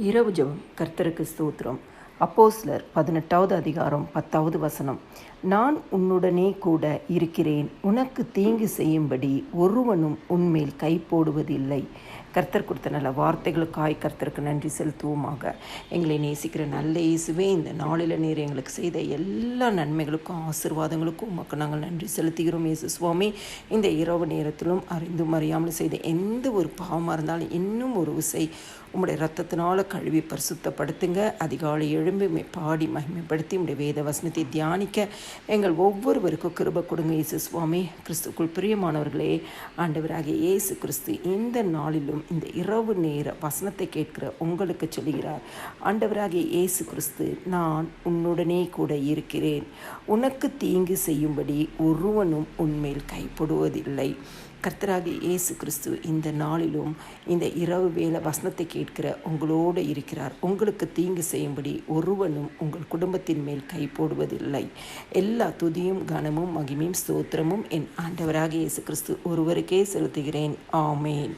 இரவு ஜெபம் கர்த்தருக்கு ஸ்தோத்திரம். அப்போஸ்லர் பதினெட்டாவது அதிகாரம் பத்தாவது வசனம். நான் உன்னுடனே கூட இருக்கிறேன். உனக்கு தீங்கு செய்யும்படி ஒருவனும் உன்மேல் கை போடுவதில்லை. கர்த்தர் கொடுத்த நல்ல வார்த்தைகளுக்காய் கர்த்தருக்கு நன்றி செலுத்துவோமாக. எங்களை நேசிக்கிற நல்ல இயேசுவே இந்த நாளில் நீர் எங்களுக்கு செய்த எல்லா நன்மைகளுக்கும் ஆசிர்வாதங்களுக்கும் உமக்கு நாங்கள் நன்றி செலுத்துகிறோம் இயேசு சுவாமி. இந்த இரவு நேரத்திலும் அறிந்தும் அறியாமல் செய்த எந்த ஒரு பாவமாக இருந்தாலும் இன்னும் ஒரு விசை உம்முடைய ரத்தத்தினால் கழுவி பரிசுத்தப்படுத்துங்க. அதிகாலை எழும்பி பாடி மகிமைப்படுத்தி உடைய வேத வசனத்தை தியானிக்க எங்கள் ஒவ்வொருவருக்கும் கிருப கொடுங்க இயேசு சுவாமி. கிறிஸ்துக்குள் பிரியமானவர்களே ஆண்டவராகிய இயேசு கிறிஸ்து இந்த நாளிலும் இந்த இரவு நேர வசனத்தை கேட்கிற உங்களுக்கு சொல்கிறார் ஆண்டவராகிய இயேசு கிறிஸ்து நான் உன்னுடனே கூட இருக்கிறேன். உனக்கு தீங்கு செய்யும்படி ஒருவனும் உன்மேல் கைப்படுவதில்லை. கர்த்தராகி இயேசு கிறிஸ்து இந்த நாளிலும் இந்த இரவு வேலை வசனத்தை கேட்கிற உங்களோடு இருக்கிறார். உங்களுக்கு தீங்கு செய்யும்படி ஒருவனும் உங்கள் குடும்பத்தின் மேல் கை போடுவதில்லை எல்லா துதியும் கனமும் மகிமையும் ஸ்தோத்திரமும் என் ஆண்டவராக இயேசு கிறிஸ்து ஒருவருக்கே செலுத்துகிறேன். ஆமேன்.